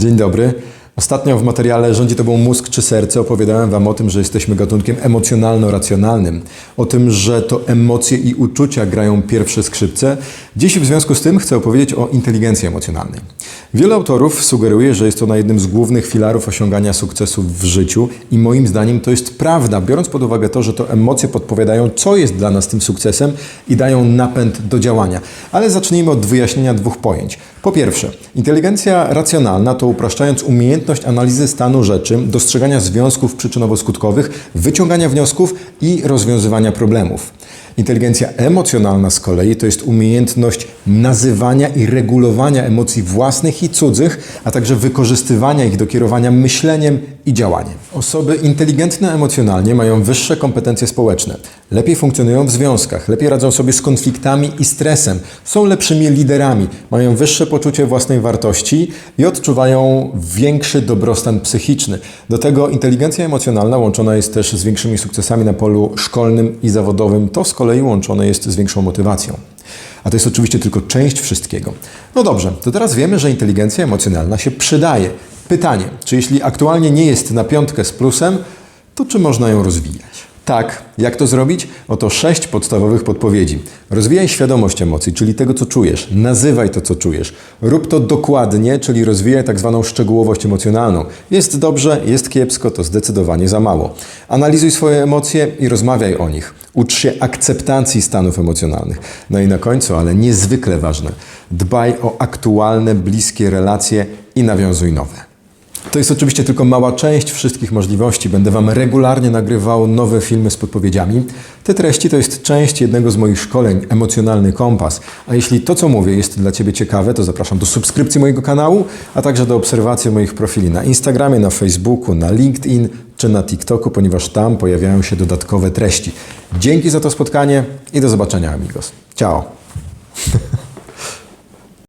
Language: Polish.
Dzień dobry. Ostatnio w materiale Rządzi Tobą mózg czy serce opowiadałem Wam o tym, że jesteśmy gatunkiem emocjonalno-racjonalnym. O tym, że to emocje i uczucia grają pierwsze skrzypce. Dziś w związku z tym chcę opowiedzieć o inteligencji emocjonalnej. Wielu autorów sugeruje, że jest ona jednym z głównych filarów osiągania sukcesów w życiu i moim zdaniem to jest prawda, biorąc pod uwagę to, że to emocje podpowiadają, co jest dla nas tym sukcesem i dają napęd do działania. Ale zacznijmy od wyjaśnienia dwóch pojęć. Po pierwsze, inteligencja racjonalna to upraszczając umiejętność analizy stanu rzeczy, dostrzegania związków przyczynowo-skutkowych, wyciągania wniosków i rozwiązywania problemów. Inteligencja emocjonalna z kolei to jest umiejętność nazywania i regulowania emocji własnych i cudzych, a także wykorzystywania ich do kierowania myśleniem i działaniem. Osoby inteligentne emocjonalnie mają wyższe kompetencje społeczne, lepiej funkcjonują w związkach, lepiej radzą sobie z konfliktami i stresem, są lepszymi liderami, mają wyższe poczucie własnej wartości i odczuwają większy dobrostan psychiczny. Do tego inteligencja emocjonalna łączona jest też z większymi sukcesami na polu szkolnym i zawodowym. To z kolei łączone jest z większą motywacją. A to jest oczywiście tylko część wszystkiego. No dobrze, to teraz wiemy, że inteligencja emocjonalna się przydaje. Pytanie, czy jeśli aktualnie nie jest na piątkę z plusem, to czy można ją rozwijać? Tak, jak to zrobić? Oto sześć podstawowych podpowiedzi. Rozwijaj świadomość emocji, czyli tego, co czujesz. Nazywaj to, co czujesz. Rób to dokładnie, czyli rozwijaj tak zwaną szczegółowość emocjonalną. Jest dobrze, jest kiepsko, to zdecydowanie za mało. Analizuj swoje emocje i rozmawiaj o nich. Ucz się akceptacji stanów emocjonalnych. No i na końcu, ale niezwykle ważne, dbaj o aktualne, bliskie relacje i nawiązuj nowe. To jest oczywiście tylko mała część wszystkich możliwości. Będę Wam regularnie nagrywał nowe filmy z podpowiedziami. Te treści to jest część jednego z moich szkoleń Emocjonalny Kompas. A jeśli to, co mówię, jest dla Ciebie ciekawe, to zapraszam do subskrypcji mojego kanału, a także do obserwacji moich profili na Instagramie, na Facebooku, na LinkedIn czy na TikToku, ponieważ tam pojawiają się dodatkowe treści. Dzięki za to spotkanie i do zobaczenia, amigos. Ciao!